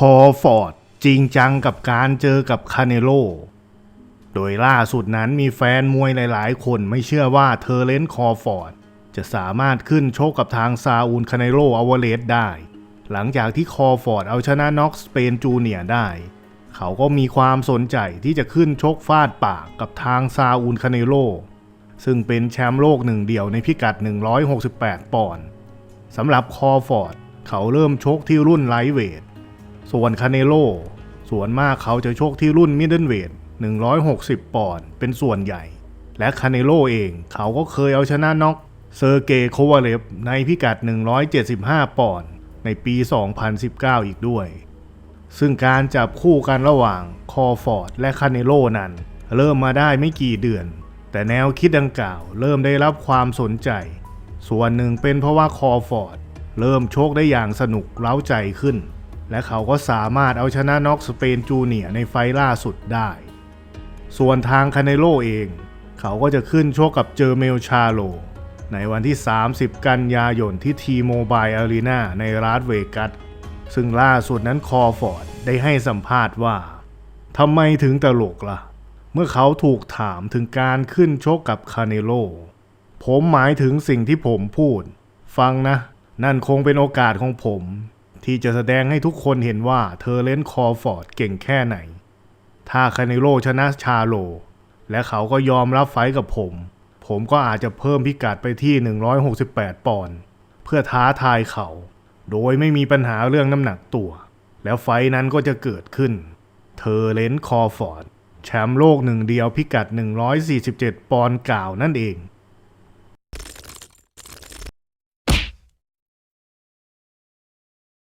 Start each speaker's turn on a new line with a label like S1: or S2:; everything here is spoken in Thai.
S1: คอฟอร์ดจริงจังกับการเจอกับคาเนโล โดยล่าสุดนั้นมีแฟนมวยหลาย ๆ คนไม่เชื่อว่าเทอร์เลนต์คอฟอร์ดจะสามารถขึ้นชกกับทางซาอูลคาเนโลอเวเลสได้ หลังจากที่คอฟอร์ดเอาชนะน็อกสเปนจูเนียร์ได้ เขาก็มีความสนใจที่จะขึ้นชกฟาดปากกับทางซาอูลคาเนโล ซึ่งเป็นแชมป์โลกหนึ่งเดียวในพิกัด 168 ปอนด์สำหรับคอฟอร์ดเขาเริ่มชกที่รุ่นไลท์เวท ส่วนคาเนโลส่วนมากเขาจะโชกที่รุ่นมิดเดิลเวท160 ปอนด์เป็นส่วนใหญ่ และคาเนโลเองเขาก็เคยเอาชนะน็อกเซอร์เกย์โควาเลฟในพิกัด 175 ปอนด์ในปี 2019 อีกด้วย ซึ่งการจับคู่กันระหว่างคอฟอร์ดและคาเนโลนั้น เริ่มมาได้ไม่กี่เดือน แต่แนวคิดดังกล่าวเริ่มได้รับความสนใจ ส่วนหนึ่งเป็นเพราะว่าคอฟอร์ดเริ่มโชคได้อย่างสนุกเล้าใจขึ้น และเขาก็สามารถเอาชนะน็อกสเปนจูเนียในไฟล่าสุดได้ ส่วนทางคาเนโลเอง เขาก็จะขึ้นชกกับเจอเมลชาโล ในวันที่ 30 กันยายนที่ทีโมบายอารีนาในรัสเวกัส ซึ่งล่าสุดนั้นคอฟอร์ดได้ให้สัมภาษณ์ว่าทำไมถึงตลกล่ะ เมื่อเขาถูกถามถึงการขึ้นชกกับคาเนโล ผมหมายถึงสิ่งที่ผมพูด ฟังนะ นั่นคงเป็นโอกาสของผม ที่จะแสดงให้ทุกคนเห็นว่าเธอเล่นคอฟอร์ดเก่งแค่ไหน ถ้าคาเนโลชนะชาโล และเขาก็ยอมรับไฟกับผม ผมก็อาจจะเพิ่มพิกัดไปที่ 168 ปอนด์เพื่อท้าทายเขา โดยไม่มีปัญหาเรื่องน้ำหนักตัว แล้วไฟนั้นก็จะเกิดขึ้นเธอเลนคอฟอร์ดแชมป์โลกหนึ่งเดียวพิกัด 147 ปอนด์กล่าวนั่นเอง